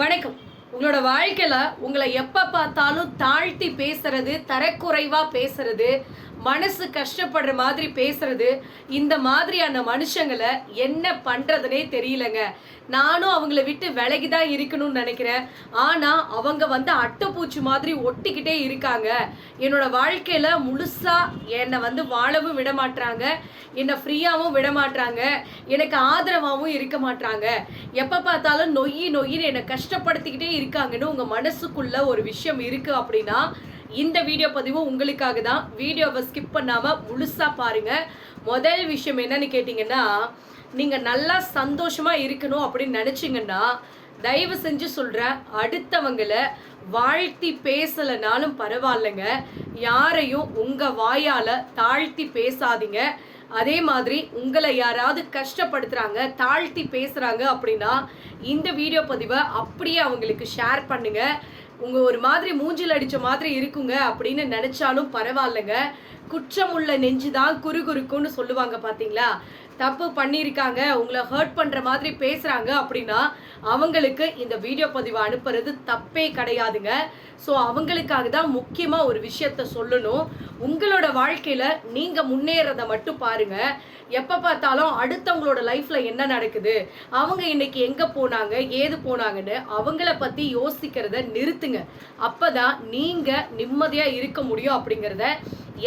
வணக்கம். உங்களோட வாழ்க்கையில் உங்களை எப்போ பார்த்தாலும் தாழ்த்தி பேசுறது தரக்குறைவாக பேசுறது மனசு கஷ்டப்படுற மாதிரி பேசுறது இந்த மாதிரியான மனுஷங்களை என்ன பண்றதுனே தெரியலங்க. நானும் அவங்கள விட்டு விலகி தான் இருக்கணும்னு நினைக்கிறேன். ஆனா அவங்க வந்து அட்டைப்பூச்சி மாதிரி ஒட்டிக்கிட்டே இருக்காங்க. என்னோட வாழ்க்கையில முழுசா என்னை வந்து வாழவும் விட மாட்றாங்க. என்னை ஃப்ரீயாகவும் விட மாட்றாங்க. எனக்கு ஆதரவாகவும் இருக்க மாட்டாங்க எப்போ பார்த்தாலும் நொய்யி நொய்யின்னு என்னை கஷ்டப்படுத்திக்கிட்டே இருக்காங்கன்னு உங்கள் மனசுக்குள்ள ஒரு விஷயம் இருக்கு அப்படின்னா இந்த வீடியோ பதிவு உங்களுக்காக தான். வீடியோவை ஸ்கிப் பண்ணாமல் முழுசாக பாருங்கள் முதல் விஷயம் என்னன்னு கேட்டிங்கன்னா நீங்கள் நல்லா சந்தோஷமாக இருக்கணும் அப்படின்னு நினச்சிங்கன்னா தயவு செஞ்சு சொல்கிறேன் அடுத்தவங்களை வாழ்த்தி பேசலைனாலும் பரவாயில்லைங்க. யாரையும் உங்கள் வாயால் தாழ்த்தி பேசாதீங்க. அதே மாதிரி உங்களை யாராவது கஷ்டப்படுத்துகிறாங்க தாழ்த்தி பேசுகிறாங்க அப்படின்னா இந்த வீடியோ பதிவை அப்படியே அவங்களுக்கு ஷேர் பண்ணுங்கள் உங்கள் ஒரு மாதிரி மூஞ்சில் அடித்த மாதிரி இருக்குங்க அப்படின்னு நினச்சாலும் பரவாயில்லைங்க. குற்றமுள்ள நெஞ்சு தான் குறு குறுக்குன்னு சொல்லுவாங்க பார்த்தீங்களா தப்பு பண்ணியிருக்காங்க உங்களை ஹர்ட் பண்ணுற மாதிரி பேசுகிறாங்க அப்படின்னா அவங்களுக்கு இந்த வீடியோ பதிவை அனுப்புறது தப்பே கிடையாதுங்க. ஸோ அவங்களுக்காக தான் முக்கியமாக ஒரு விஷயத்த சொல்லணும். உங்களோட வாழ்க்கையில் நீங்கள் முன்னேறத மட்டும் பாருங்க. எப்போ பார்த்தாலும் அடுத்தவங்களோட லைஃப்பில் என்ன நடக்குது? அவங்க இன்னைக்கு எங்கே போனாங்க? ஏது போனாங்கன்னு அவங்கள பற்றி யோசிக்கிறத நிறுத்துங்க. அப்போ தான் நீங்கள் நிம்மதியாக இருக்க முடியும் அப்படிங்கிறத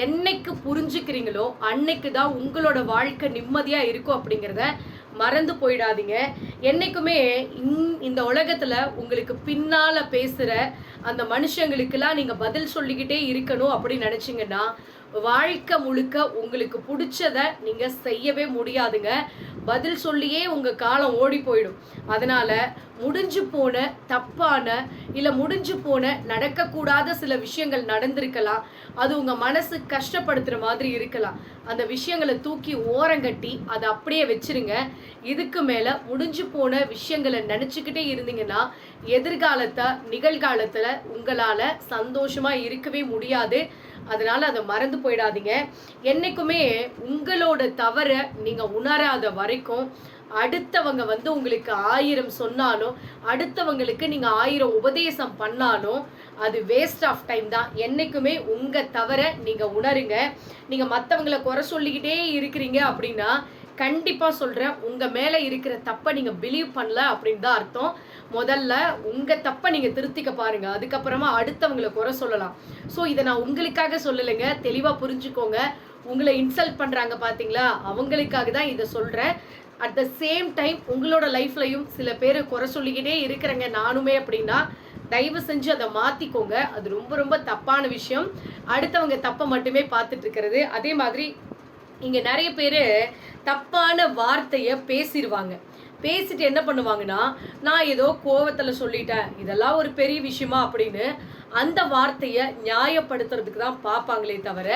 என்னைக்கு புரிஞ்சுக்கிறீங்களோ அன்னைக்கு தான் உங்களோட வாழ்க்கை நிம்மதியாக நிம்மதியா இருக்கும் அப்படிங்கிறத மறந்து போயிடாதீங்க. என்னைக்குமே இந்- இந்த உலகத்துல உங்களுக்கு பின்னால பேசுற அந்த மனுஷங்களுக்கெல்லாம் நீங்க பதில் சொல்லிக்கிட்டே இருக்கணும் அப்படின்னு நினைச்சீங்கன்னா வாழ்க்கை முழுக்க உங்களுக்கு பிடிச்சத நீங்க செய்யவே முடியாதுங்க. பதில் சொல்லியே உங்க காலம் ஓடி போயிடும். அதனால முடிஞ்சு போன தப்பான இல்ல முடிஞ்சு போன நடக்கக்கூடாத சில விஷயங்கள் நடந்திருக்கலாம். அது உங்க மனசு கஷ்டப்படுத்துற மாதிரி இருக்கலாம். அந்த விஷயங்களை தூக்கி ஓரங்கட்டி அதை அப்படியே வச்சிருங்க. இதுக்கு மேலே முடிஞ்சு போன விஷயங்களை நினச்சிக்கிட்டே இருந்தீங்கன்னா எதிர்காலத்தை நிகழ்காலத்தில் உங்களால் சந்தோஷமாக இருக்கவே முடியாது. அதனால் அதை மறந்து போயிடாதீங்க. என்றைக்குமே உங்களோட தவறை நீங்கள் உணராத வரைக்கும் அடுத்தவங்க வந்து உங்களுக்கு ஆயிரம் சொன்னாலும் அடுத்தவங்களுக்கு நீங்க ஆயிரம் உபதேசம் பண்ணாலும் அது வேஸ்ட் ஆஃப் டைம் தான். என்னைக்குமே உங்க தவற நீங்க உணருங்க. நீங்க மத்தவங்கள குறை சொல்லிக்கிட்டே இருக்கிறீங்க அப்படின்னா கண்டிப்பாக சொல்கிறேன் உங்கள் மேலே இருக்கிற தப்பை நீங்கள் பிலீவ் பண்ணல அப்படின்னு தான் அர்த்தம். முதல்ல உங்கள் தப்பை நீங்கள் திருத்திக்க பாருங்கள் அதுக்கப்புறமா அடுத்தவங்கள குறை சொல்லலாம். ஸோ இதை நான் உங்களுக்காக சொல்லலைங்க. தெளிவாக புரிஞ்சுக்கோங்க. உங்களை இன்சல்ட் பண்ணுறாங்க பார்த்தீங்களா அவங்களுக்காக தான் இதை சொல்கிறேன் அட் த சேம் டைம் உங்களோட லைஃப்லையும் சில பேர் குறை சொல்லிக்கிட்டே இருக்கிறேங்க நானுமே அப்படின்னா தயவு செஞ்சு அதை மாற்றிக்கோங்க அது ரொம்ப ரொம்ப தப்பான விஷயம். அடுத்தவங்க தப்பை மட்டுமே பார்த்துட்டு இருக்கிறது. அதே மாதிரி இங்கே நிறைய பேர் தப்பான வார்த்தையை பேசிடுவாங்க பேசிட்டு என்ன பண்ணுவாங்கன்னா நான் ஏதோ கோவத்தில் சொல்லிட்டேன் இதெல்லாம் ஒரு பெரிய விஷயமா அப்படின்னு அந்த வார்த்தையை நியாயப்படுத்துறதுக்கு தான் பார்ப்பாங்களே தவிர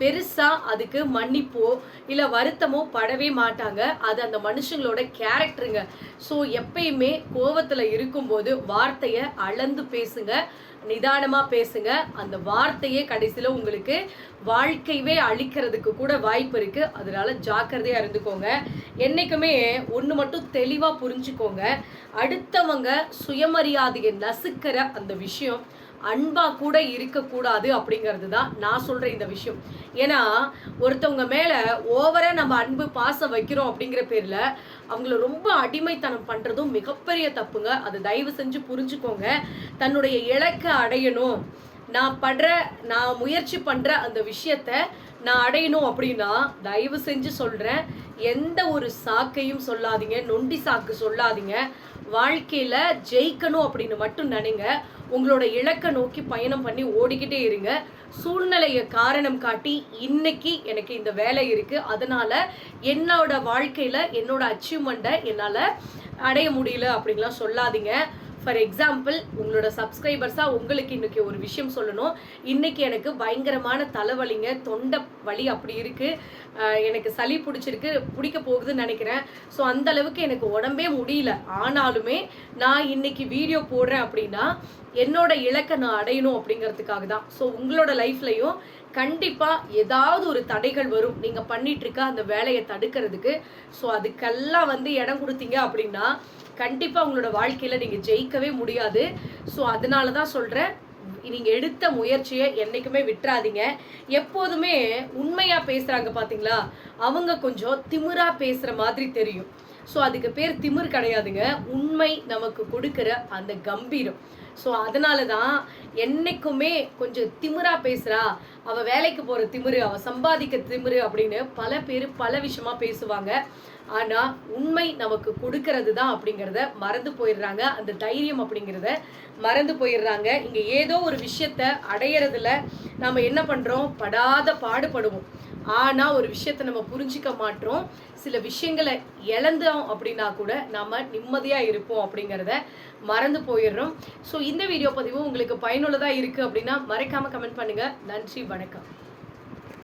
பெருசாக அதுக்கு மன்னிப்போ இல்லை வருத்தமோ படவே மாட்டாங்க. அது அந்த மனுஷங்களோட கேரக்டருங்க. ஸோ எப்பயுமே கோவத்துல இருக்கும்போது வார்த்தையை அளந்து பேசுங்க நிதானமாக பேசுங்க. அந்த வார்த்தையே கடைசியில் உங்களுக்கு வாழ்க்கையவே அழிக்கிறதுக்கு கூட வாய்ப்பு இருக்குது அதனால ஜாக்கிரதையாக இருந்துக்கோங்க. என்றைக்குமே ஒன்று மட்டும் தெளிவாக புரிஞ்சுக்கோங்க. அடுத்தவங்க சுயமரியாதையை நசுக்கிற அந்த விஷயம் அன்பா கூட இருக்கக்கூடாது அப்படிங்கிறது தான் நான் சொல்ற இந்த விஷயம். ஏன்னா ஒருத்தவங்க மேல ஓவரா நம்ம அன்பு பாசம் வைக்கிறோம் அப்படிங்கிற பேர்ல அவங்கள ரொம்ப அடிமைத்தனம் பண்றதும் மிகப்பெரிய தப்புங்க. அது தயவு செஞ்சு புரிஞ்சுக்கோங்க. தன்னுடைய இலக்கை அடையணும். நான் படுற நான் முயற்சி பண்ற அந்த விஷயத்த நான் அடையணும் அப்படின்னா தயவு செஞ்சு சொல்றேன். எந்த ஒரு சாக்கையும் சொல்லாதீங்க. நொண்டி சாக்கு சொல்லாதீங்க. வாழ்க்கையில ஜெயிக்கணும் அப்படின்னு மட்டும் நினைங்க. உங்களோட இலக்கை நோக்கி பயணம் பண்ணி ஓடிக்கிட்டே இருங்க. சூழ்நிலையை காரணம் காட்டி இன்னைக்கு எனக்கு இந்த வேலை இருக்கு. அதனால என்னோட வாழ்க்கையில என்னோட அச்சீவ்மெண்ட்டை என்னால அடைய முடியல அப்படின்லாம் சொல்லாதீங்க. ஃபார் எக்ஸாம்பிள் உங்களோட சப்ஸ்கிரைபர்ஸாக உங்களுக்கு இன்னைக்கு ஒரு விஷயம் சொல்லணும். இன்னைக்கு எனக்கு பயங்கரமான தலைவலிங்க தொண்டை வலி அப்படி இருக்குது எனக்கு சளி பிடிச்சிருக்கு பிடிக்க போகுதுன்னு நினைக்கிறேன். ஸோ அந்த அளவுக்கு எனக்கு உடம்பே முடியல. ஆனாலுமே நான் இன்னைக்கு வீடியோ போடுறேன் அப்படின்னா என்னோட இலக்கை நான் அடையணும் அப்படிங்கிறதுக்காக தான் ஸோ உங்களோட லைஃப்லையும் கண்டிப்பாக ஏதாவது ஒரு தடைகள் வரும். நீங்கள் பண்ணிகிட்ருக்க அந்த வேலையை தடுக்கிறதுக்கு. ஸோ அதுக்கெல்லாம் வந்து இடம் கொடுத்தீங்க அப்படின்னா கண்டிப்பாக உங்களோட வாழ்க்கையில் நீங்கள் ஜெயிக்கவே முடியாது. ஸோ அதனால தான் சொல்கிறேன் நீங்கள் எடுத்த முயற்சியை என்றைக்குமே விட்டுறாதீங்க. எப்போதுமே உண்மையாக பேசுகிறாங்க பார்த்தீங்களா அவங்க கொஞ்சம் திமிராக பேசுகிற மாதிரி தெரியும். ஸோ அதுக்கு பேர் திமிர் கிடையாதுங்க. உண்மை நமக்கு கொடுக்குற அந்த கம்பீரம். ஸோ அதனால தான் என்னைக்குமே கொஞ்சம் திமிரா பேசுகிறா அவள் வேலைக்கு போகிற திமிரு அவள் சம்பாதிக்க திமிரு அப்படின்னு பல பேர் பல விஷயமா பேசுவாங்க. ஆனால் உண்மை நமக்கு கொடுக்கறது தான் அப்படிங்கிறத மறந்து போயிடுறாங்க. அந்த தைரியம் அப்படிங்கிறத மறந்து போயிடுறாங்க. இங்கே ஏதோ ஒரு விஷயத்த அடையிறதுல நம்ம என்ன பண்ணுறோம் படாத பாடுபடுவோம். ஆனால் ஒரு விஷயத்த நம்ம புரிஞ்சிக்க மாட்டோம். சில விஷயங்களை இழந்தோம் அப்படின்னா கூட நம்ம நிம்மதியாக இருப்போம் அப்படிங்கிறத மறந்து போயிடுறோம். ஸோ இந்த வீடியோ பதிவு உங்களுக்கு பயனுள்ளதாக இருக்குது அப்படின்னா மறைக்காமல் கமெண்ட் பண்ணுங்கள் நன்றி வணக்கம்.